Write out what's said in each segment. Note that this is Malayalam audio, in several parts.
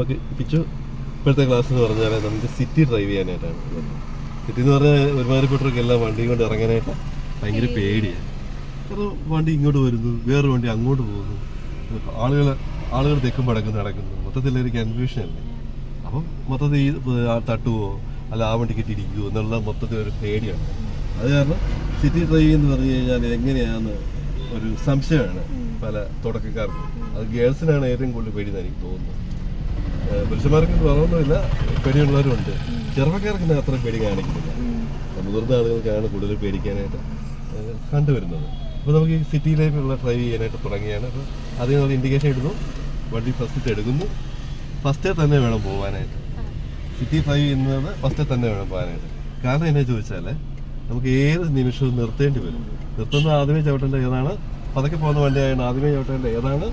നമുക്ക് പിച്ചു ഇപ്പോഴത്തെ ക്ലാസ് എന്ന് പറഞ്ഞാൽ നമുക്ക് സിറ്റി ഡ്രൈവ് ചെയ്യാനായിട്ടാണ്. സിറ്റി എന്ന് പറഞ്ഞാൽ ഒരുമാതിരിപ്പെട്ടവർക്ക് എല്ലാം വണ്ടിയും കൊണ്ട് ഇറങ്ങാനായിട്ട് ഭയങ്കര പേടിയാണ് കാരണം വണ്ടി ഇങ്ങോട്ട് വരുന്നു വേറെ വണ്ടി അങ്ങോട്ട് പോകുന്നു. ആളുകൾ ആളുകൾ തെക്കും പടക്കുന്നു നടക്കുന്നു. മൊത്തത്തിൽ ഒരു കൺഫ്യൂഷൻ അല്ലേ? അപ്പം മൊത്തത്തിൽ ഈ തട്ടുവോ അല്ല ആ വണ്ടി ഇരിക്കുമോ എന്നുള്ള മൊത്തത്തിൽ ഒരു പേടിയാണ്. അത് കാരണം സിറ്റി ഡ്രൈവ് എന്ന് പറഞ്ഞു കഴിഞ്ഞാൽ എങ്ങനെയാന്ന് ഒരു സംശയമാണ് പല തുടക്കക്കാർക്കും. അത് ഗേൾസിനാണ് ഏറ്റവും കൂടുതൽ പേടി എന്ന് എനിക്ക് തോന്നുന്നത്. പുരുഷന്മാർക്ക് കുറവൊന്നുമില്ല പേടിയുള്ളവരുണ്ട് ചെറുപ്പക്കാർക്ക് അത്ര പേടി കാണിക്കുന്നില്ല? മുതിർന്ന ആളുകൾക്കാണ് കൂടുതൽ പേടിക്കാനായിട്ട് കണ്ടുവരുന്നത്. അപ്പോൾ നമുക്ക് ഈ സിറ്റിയിലേക്കുള്ള ഡ്രൈവ് ചെയ്യാനായിട്ട് തുടങ്ങിയാണ്. അപ്പോൾ ആദ്യം നമ്മൾ ഇൻഡിക്കേഷൻ ഇടുന്നു. വണ്ടി ഫസ്റ്റ് എടുക്കുന്നു. ഫസ്റ്റേ തന്നെ വേണം പോകാനായിട്ട് സിറ്റി ഡ്രൈവ് ചെയ്യുന്നത് ഫസ്റ്റേ തന്നെ വേണം പോകാനായിട്ട് കാരണം എന്നാ ചോദിച്ചാൽ നമുക്ക് ഏത് നിമിഷവും നിർത്തേണ്ടി വരും. നിർത്തുന്ന ആദ്യമേ ചവിട്ടേണ്ട ഏതാണ്? പതുക്കെ പോകുന്ന വണ്ടിയായാണ് ആദ്യമേ ചവിട്ടേണ്ട ഏതാണ്?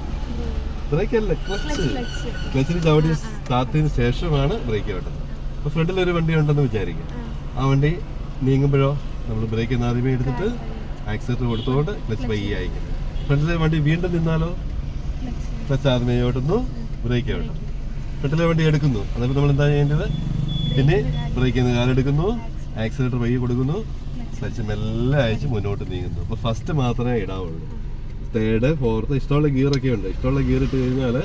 ബ്രേക്ക് അല്ല ക്ലച്ച് ക്ലച്ചിന് ചവിടി താത്തതിന് ശേഷമാണ് ബ്രേക്ക് ചവിട്ടുന്നത് അപ്പോൾ ഫ്രണ്ടിൽ ഒരു വണ്ടി ഉണ്ടെന്ന് വിചാരിക്കുക ആ. വണ്ടി നീങ്ങുമ്പോഴോ നമ്മൾ ബ്രേക്ക് ഒന്ന് ആദ്യമേ എടുത്തിട്ട് ആക്സിലേറ്റർ കൊടുത്തുകൊണ്ട് ക്ലച്ച് പയ്യെ അയക്കും ഫ്രണ്ടിലെ വണ്ടി വീണ്ടും നിന്നാലോ? ക്ലച്ച് ആദ്യമേ ഓട്ടുന്നു ബ്രേക്ക് ഓട്ടുന്നു ഫ്രണ്ടിലെ വണ്ടി എടുക്കുന്നു. അന്നേരം നമ്മൾ എന്താ ചെയ്യേണ്ടത്? പിന്നെ ബ്രേക്കിൽ നിന്ന് കാലെടുക്കുന്നു ആക്സിലേറ്റർ പയ്യെ കൊടുക്കുന്നു ക്ലച്ച് മെല്ലെ അയച്ച് മുന്നോട്ട് നീങ്ങുന്നു. അപ്പോൾ ഫസ്റ്റ് മാത്രമേ ഇടാവുള്ളൂ. തേർഡ് ഫോർത്ത് ഇഷ്ടമുള്ള ഗിയറൊക്കെ ഉണ്ട്. ഇഷ്ടമുള്ള ഗിയർ ഇട്ട് കഴിഞ്ഞാൽ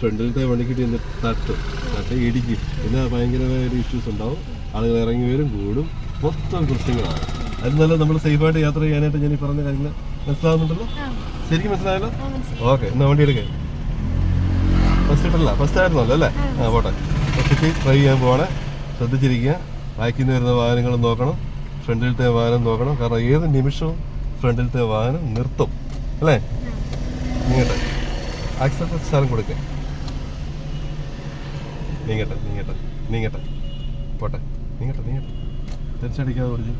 ഫ്രണ്ടിലത്തെ വണ്ടിക്ക് ഇന്ന് തട്ടും. തട്ട് ഇടിക്കും. പിന്നെ ഭയങ്കരമായ ഒരു ഇഷ്യൂസ് ഉണ്ടാവും. ആളുകൾ ഇറങ്ങി വരും കൂടും. മൊത്തം പ്രശ്നങ്ങളാണ് അത് നല്ല നമ്മൾ സേഫായിട്ട് യാത്ര ചെയ്യാനായിട്ട് ഞാൻ ഈ പറഞ്ഞ കാര്യങ്ങൾ മനസ്സിലാവുന്നുണ്ടല്ലോ? ശരിക്കും മനസ്സിലായല്ലോ? ഓക്കെ എന്നാ വണ്ടി എടുക്കേ. ഫസ്റ്റ് ഇട്ടല്ല ഫസ്റ്റ് ആയിരുന്നല്ലോ അല്ലേ? ആ പോട്ടെ. ഫസ്റ്റ് ട്രൈ ചെയ്യാൻ പോവാണ്. ശ്രദ്ധിച്ചിരിക്കുക. ബാക്കിൽ നിന്ന് വരുന്ന വാഹനങ്ങൾ നോക്കണം. ഫ്രണ്ടിലത്തെ വാഹനം നോക്കണം. കാരണം ഏത് നിമിഷവും ഫ്രണ്ടിലത്തെ വാഹനം നിർത്തും. അല്ലേ? നീങ്ങട്ടെ. ആക്സിലേറ്റർ സ്ഥലം കൊടുക്കേ. നീങ്ങട്ടെ നീങ്ങട്ടെ നീങ്ങട്ടെ. പോട്ടെ. നീങ്ങട്ടെ നീങ്ങട്ടെ. തിരിച്ചടിക്കാതെ ഓടിച്ച്.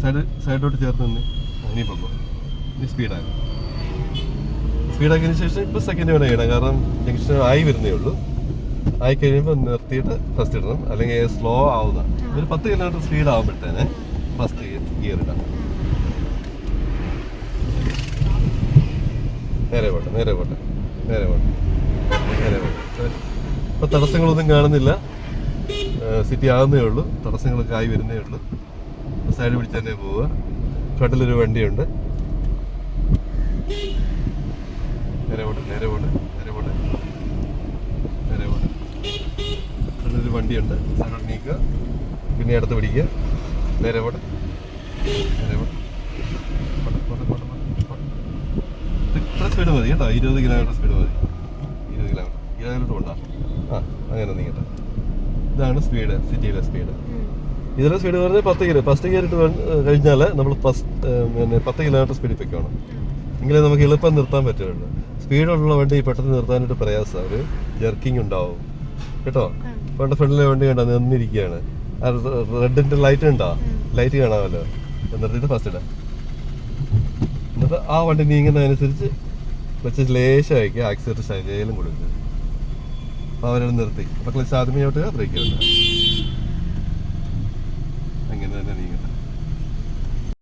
സൈഡ് സൈഡിലോട്ട് ചേർത്ത് നിന്ന്. ഇനി പോകും ഇനി സ്പീഡാകും സ്പീഡാക്കിയതിന് ശേഷം ഇപ്പോൾ സെക്കൻഡ് വേണം ഇടാം കാരണം ജംഗ്ഷൻ ആയി വരുന്നേ ഉള്ളൂ. ആയി കഴിയുമ്പോൾ നിർത്തിയിട്ട് ഫസ്റ്റ് ഇടണം. അല്ലെങ്കിൽ സ്ലോ ആവുന്ന ഒരു പത്ത് കിലോമീറ്റർ സ്പീഡ് ആകുമ്പോഴത്തേനെ ഫസ്റ്റ് ഗിയർ ഇടാം. നേരെ പോട്ടെ നേരെ പോട്ടെ നേരെ പോട്ടെ നേരെ പോട്ടെ. ഇപ്പൊ തടസ്സങ്ങളൊന്നും കാണുന്നില്ല. സിറ്റി ആകുന്നേ ഉള്ളൂ. തടസ്സങ്ങളൊക്കെ ആയി വരുന്നേ ഉള്ളൂ. സൈഡ് പിടിച്ച് തന്നെ പോവുക. ഫ്രണ്ടിലൊരു വണ്ടിയുണ്ട്. നേരെ പോട്ടെ നേരെ പോട്ടെ നേരെ പോട്ടെ നേരെ പോട്ടെ. ഫ്രണ്ടിലൊരു വണ്ടിയുണ്ട്. സൈഡോട്ട് നീക്കുക. പിന്നെ അടുത്ത് പിടിക്കുക. നേരെ പോട്ടെ നേരെ പോട്ടെ പോട്ടെ പോട്ടെ പോട്ടെ പോട്ടെ ഇത്ര സ്പീഡ് മതി കേട്ടോ. ഇരുപത് കിലോമീറ്റർ സ്പീഡ് മതി. ഇരുപത് കിലോമീറ്റർ കിലോമീറ്റർ കൊണ്ടാ. ആ അങ്ങനെ നീങ്ങട്ടെ. ഇതാണ് സ്പീഡ് സിറ്റിയിലെ സ്പീഡ് ഇതിലെ സ്പീഡ് പറഞ്ഞാൽ പത്ത് കിലോ ഫസ്റ്റ് ഗിയർ ഇട്ട് കഴിഞ്ഞാൽ നമ്മൾ ഫസ്റ്റ് പിന്നെ പത്ത് കിലോമീറ്റർ സ്പീഡിൽ പൊയ്ക്കണം. എങ്കിലേ നമുക്ക് എളുപ്പം നിർത്താൻ പറ്റുള്ളൂ. സ്പീഡുള്ള വണ്ടി പെട്ടെന്ന് നിർത്താനായിട്ട് പ്രയാസമാണ് ഒരു ജർക്കിംഗ് ഉണ്ടാവും. കേട്ടോ? പണ്ട് ഫ്രണ്ടിലെ വണ്ടി കണ്ടാ നിന്നിരിക്കുകയാണ്. റെഡിന്റെ ലൈറ്റ് ഉണ്ടോ? ലൈറ്റ് കാണാമല്ലോ. നിർത്തിയിട്ട് ഫസ്റ്റ് ഇടാം. എന്നിട്ട് ആ വണ്ടി നീങ്ങുന്നതനുസരിച്ച് ക്ലച്ച് ലേശം അയക്കുക ആക്സിലേറ്റർ ശകയിലും കൊടുക്കുക അപ്പോൾ അവരോട് നിർത്തി. അപ്പോൾ ക്ലച്ച് ആദ്യമേ ബ്രേക്ക് ചവിട്ടുക അങ്ങനെ തന്നെ നീങ്ങട്ടെ